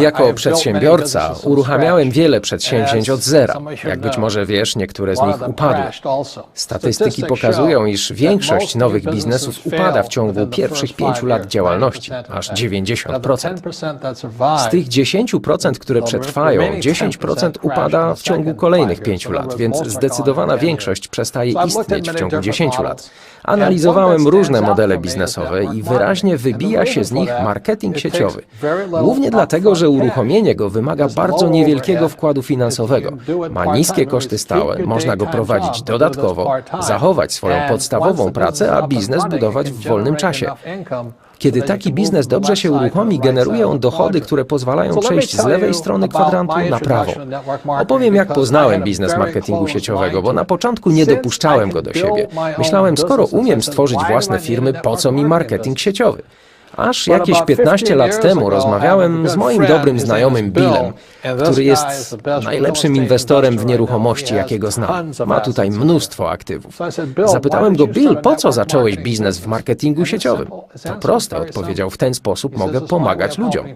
Jako przedsiębiorca uruchamiałem wiele przedsięwzięć od zera. Jak być może wiesz, niektóre z nich upadły. Statystyki pokazują, iż większość nowych biznesów upada w ciągu pierwszych pięciu lat działalności, aż 90%. Z tych 10%, które przetrwają, 10% upada w ciągu kolejnych pięciu lat, więc zdecydowana większość przestaje istnieć w ciągu 10 lat. Analizowałem różne modele biznesowe i wyraźnie wybija się z nich marketing sieciowy. Głównie dlatego, że uruchomienie go wymaga bardzo niewielkiego wkładu finansowego. Ma niskie koszty stałe, można go prowadzić dodatkowo, zachować swoją podstawową pracę, a biznes budować w wolnym czasie. Kiedy taki biznes dobrze się uruchomi, generuje on dochody, które pozwalają przejść z lewej strony kwadrantu na prawą. Opowiem, jak poznałem biznes marketingu sieciowego, bo na początku nie dopuszczałem go do siebie. Myślałem, skoro umiem stworzyć własne firmy, po co mi marketing sieciowy? Aż jakieś 15 lat temu rozmawiałem z moim dobrym znajomym Billem, który jest najlepszym inwestorem w nieruchomości, jakiego znam. Ma tutaj mnóstwo aktywów. Zapytałem go, Bill, po co zacząłeś biznes w marketingu sieciowym? To proste, odpowiedział, w ten sposób mogę pomagać ludziom.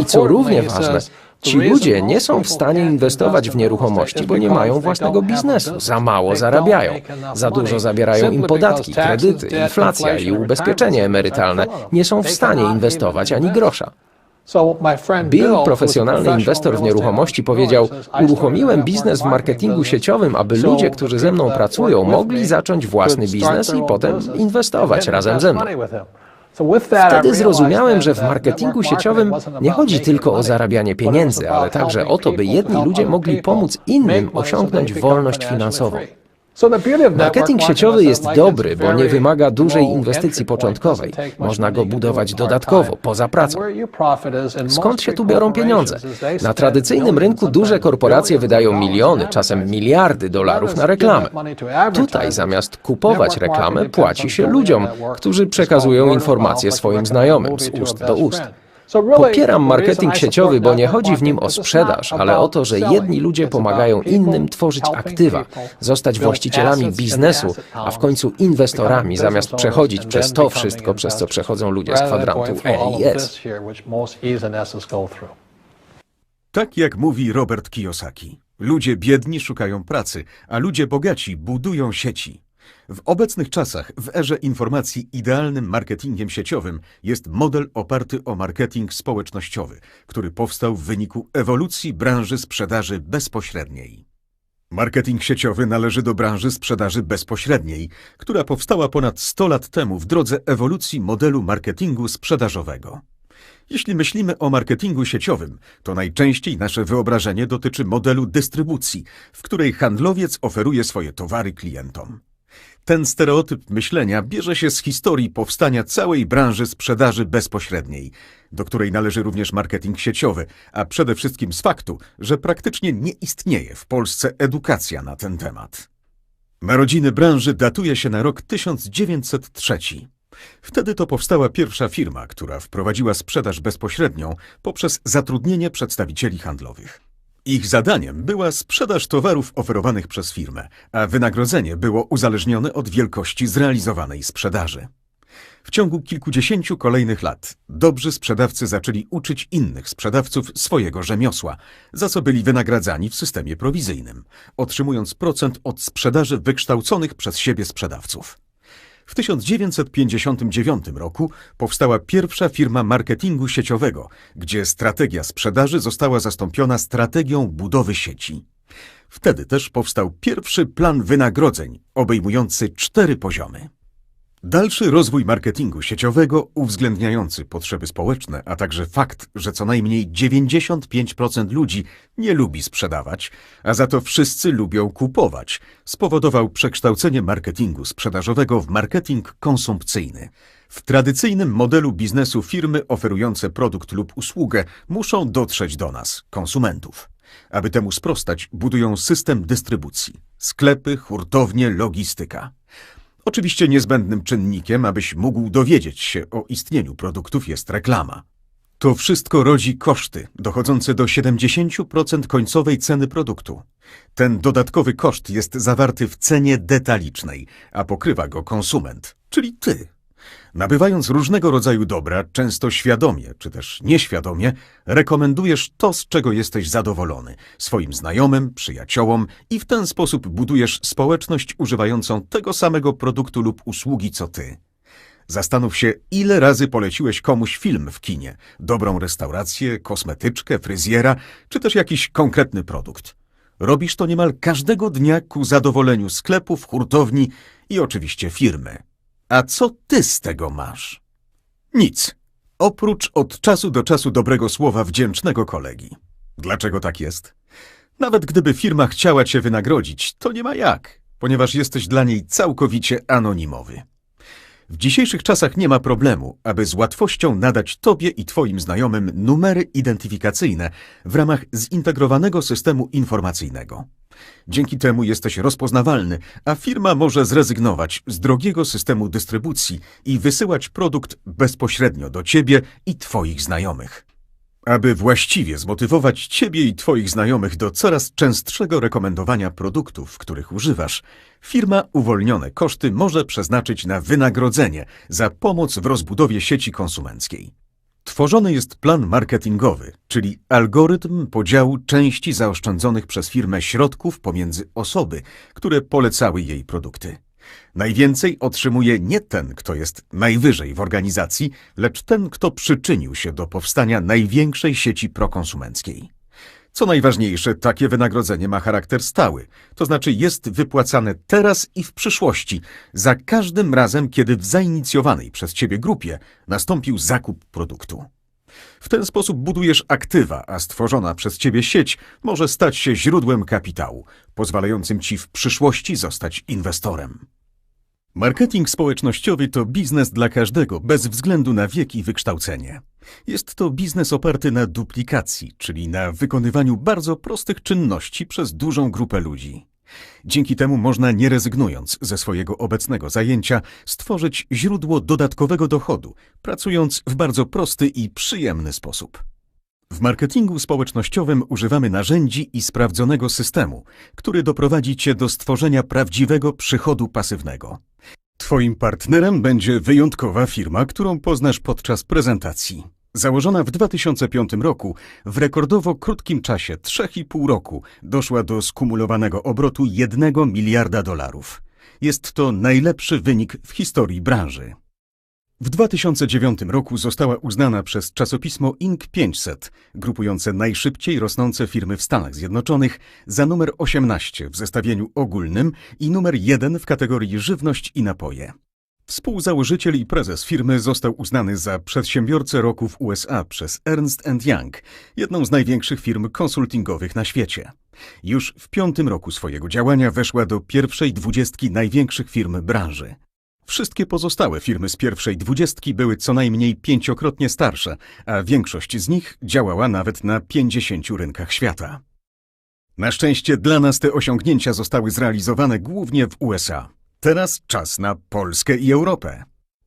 I co równie ważne, ci ludzie nie są w stanie inwestować w nieruchomości, bo nie mają własnego biznesu, za mało zarabiają, za dużo zabierają im podatki, kredyty, inflacja i ubezpieczenie emerytalne, nie są w stanie inwestować ani grosza. Bill, profesjonalny inwestor w nieruchomości, powiedział: Uruchomiłem biznes w marketingu sieciowym, aby ludzie, którzy ze mną pracują, mogli zacząć własny biznes i potem inwestować razem ze mną. Wtedy zrozumiałem, że w marketingu sieciowym nie chodzi tylko o zarabianie pieniędzy, ale także o to, by jedni ludzie mogli pomóc innym osiągnąć wolność finansową. Marketing sieciowy jest dobry, bo nie wymaga dużej inwestycji początkowej. Można go budować dodatkowo, poza pracą. Skąd się tu biorą pieniądze? Na tradycyjnym rynku duże korporacje wydają miliony, czasem miliardy dolarów na reklamę. Tutaj zamiast kupować reklamę, płaci się ludziom, którzy przekazują informacje swoim znajomym z ust do ust. Popieram marketing sieciowy, bo nie chodzi w nim o sprzedaż, ale o to, że jedni ludzie pomagają innym tworzyć aktywa, zostać właścicielami biznesu, a w końcu inwestorami, zamiast przechodzić przez to wszystko, przez co przechodzą ludzie z kwadrantu E i S. Tak jak mówi Robert Kiyosaki. Ludzie biedni szukają pracy, a ludzie bogaci budują sieci. W obecnych czasach, w erze informacji, idealnym marketingiem sieciowym jest model oparty o marketing społecznościowy, który powstał w wyniku ewolucji branży sprzedaży bezpośredniej. Marketing sieciowy należy do branży sprzedaży bezpośredniej, która powstała ponad 100 lat temu w drodze ewolucji modelu marketingu sprzedażowego. Jeśli myślimy o marketingu sieciowym, to najczęściej nasze wyobrażenie dotyczy modelu dystrybucji, w której handlowiec oferuje swoje towary klientom. Ten stereotyp myślenia bierze się z historii powstania całej branży sprzedaży bezpośredniej, do której należy również marketing sieciowy, a przede wszystkim z faktu, że praktycznie nie istnieje w Polsce edukacja na ten temat. Narodziny branży datuje się na rok 1903. Wtedy to powstała pierwsza firma, która wprowadziła sprzedaż bezpośrednią poprzez zatrudnienie przedstawicieli handlowych. Ich zadaniem była sprzedaż towarów oferowanych przez firmę, a wynagrodzenie było uzależnione od wielkości zrealizowanej sprzedaży. W ciągu kilkudziesięciu kolejnych lat dobrzy sprzedawcy zaczęli uczyć innych sprzedawców swojego rzemiosła, za co byli wynagradzani w systemie prowizyjnym, otrzymując procent od sprzedaży wykształconych przez siebie sprzedawców. W 1959 roku powstała pierwsza firma marketingu sieciowego, gdzie strategia sprzedaży została zastąpiona strategią budowy sieci. Wtedy też powstał pierwszy plan wynagrodzeń, obejmujący cztery poziomy. Dalszy rozwój marketingu sieciowego, uwzględniający potrzeby społeczne, a także fakt, że co najmniej 95% ludzi nie lubi sprzedawać, a za to wszyscy lubią kupować, spowodował przekształcenie marketingu sprzedażowego w marketing konsumpcyjny. W tradycyjnym modelu biznesu firmy oferujące produkt lub usługę muszą dotrzeć do nas, konsumentów. Aby temu sprostać, budują system dystrybucji, sklepy, hurtownie, logistyka. Oczywiście niezbędnym czynnikiem, abyś mógł dowiedzieć się o istnieniu produktów, jest reklama. To wszystko rodzi koszty, dochodzące do 70% końcowej ceny produktu. Ten dodatkowy koszt jest zawarty w cenie detalicznej, a pokrywa go konsument, czyli ty. Nabywając różnego rodzaju dobra, często świadomie czy też nieświadomie, rekomendujesz to, z czego jesteś zadowolony swoim znajomym, przyjaciołom i w ten sposób budujesz społeczność używającą tego samego produktu lub usługi co ty. Zastanów się, ile razy poleciłeś komuś film w kinie, dobrą restaurację, kosmetyczkę, fryzjera, czy też jakiś konkretny produkt. Robisz to niemal każdego dnia ku zadowoleniu sklepów, hurtowni i oczywiście firmy. A co ty z tego masz? Nic. Oprócz od czasu do czasu dobrego słowa wdzięcznego kolegi. Dlaczego tak jest? Nawet gdyby firma chciała cię wynagrodzić, to nie ma jak, ponieważ jesteś dla niej całkowicie anonimowy. W dzisiejszych czasach nie ma problemu, aby z łatwością nadać Tobie i Twoim znajomym numery identyfikacyjne w ramach zintegrowanego systemu informacyjnego. Dzięki temu jesteś rozpoznawalny, a firma może zrezygnować z drogiego systemu dystrybucji i wysyłać produkt bezpośrednio do Ciebie i Twoich znajomych. Aby właściwie zmotywować Ciebie i Twoich znajomych do coraz częstszego rekomendowania produktów, których używasz, firma uwolnione koszty może przeznaczyć na wynagrodzenie za pomoc w rozbudowie sieci konsumenckiej. Tworzony jest plan marketingowy, czyli algorytm podziału części zaoszczędzonych przez firmę środków pomiędzy osoby, które polecały jej produkty. Najwięcej otrzymuje nie ten, kto jest najwyżej w organizacji, lecz ten, kto przyczynił się do powstania największej sieci prokonsumenckiej. Co najważniejsze, takie wynagrodzenie ma charakter stały, to znaczy jest wypłacane teraz i w przyszłości, za każdym razem, kiedy w zainicjowanej przez ciebie grupie nastąpił zakup produktu. W ten sposób budujesz aktywa, a stworzona przez ciebie sieć może stać się źródłem kapitału, pozwalającym ci w przyszłości zostać inwestorem. Marketing społecznościowy to biznes dla każdego, bez względu na wiek i wykształcenie. Jest to biznes oparty na duplikacji, czyli na wykonywaniu bardzo prostych czynności przez dużą grupę ludzi. Dzięki temu można, nie rezygnując ze swojego obecnego zajęcia, stworzyć źródło dodatkowego dochodu, pracując w bardzo prosty i przyjemny sposób. W marketingu społecznościowym używamy narzędzi i sprawdzonego systemu, który doprowadzi Cię do stworzenia prawdziwego przychodu pasywnego. Twoim partnerem będzie wyjątkowa firma, którą poznasz podczas prezentacji. Założona w 2005 roku, w rekordowo krótkim czasie 3,5 roku doszła do skumulowanego obrotu 1 miliarda dolarów. Jest to najlepszy wynik w historii branży. W 2009 roku została uznana przez czasopismo Inc. 500, grupujące najszybciej rosnące firmy w Stanach Zjednoczonych, za numer 18 w zestawieniu ogólnym i numer 1 w kategorii żywność i napoje. Współzałożyciel i prezes firmy został uznany za przedsiębiorcę roku w USA przez Ernst Young, jedną z największych firm konsultingowych na świecie. Już w piątym roku swojego działania weszła do pierwszej dwudziestki największych firm branży. Wszystkie pozostałe firmy z pierwszej dwudziestki były co najmniej pięciokrotnie starsze, a większość z nich działała nawet na pięćdziesięciu rynkach świata. Na szczęście dla nas te osiągnięcia zostały zrealizowane głównie w USA. Teraz czas na Polskę i Europę.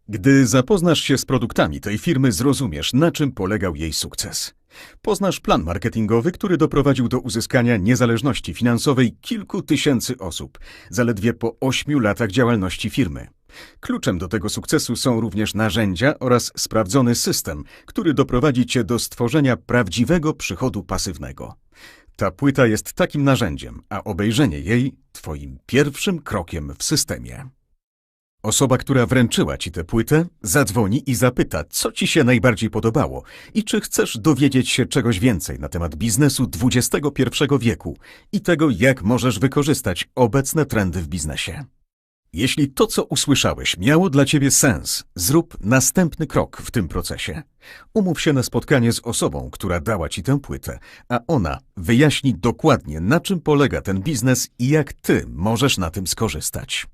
Gdy zapoznasz się z produktami tej firmy, zrozumiesz, na czym polegał jej sukces. Poznasz plan marketingowy, który doprowadził do uzyskania niezależności finansowej kilku tysięcy osób, zaledwie po ośmiu latach działalności firmy. Kluczem do tego sukcesu są również narzędzia oraz sprawdzony system, który doprowadzi cię do stworzenia prawdziwego przychodu pasywnego. Ta płyta jest takim narzędziem, a obejrzenie jej twoim pierwszym krokiem w systemie. Osoba, która wręczyła ci tę płytę, zadzwoni i zapyta, co ci się najbardziej podobało i czy chcesz dowiedzieć się czegoś więcej na temat biznesu XXI wieku i tego, jak możesz wykorzystać obecne trendy w biznesie. Jeśli to, co usłyszałeś, miało dla ciebie sens, zrób następny krok w tym procesie. Umów się na spotkanie z osobą, która dała ci tę płytę, a ona wyjaśni dokładnie, na czym polega ten biznes i jak ty możesz na tym skorzystać.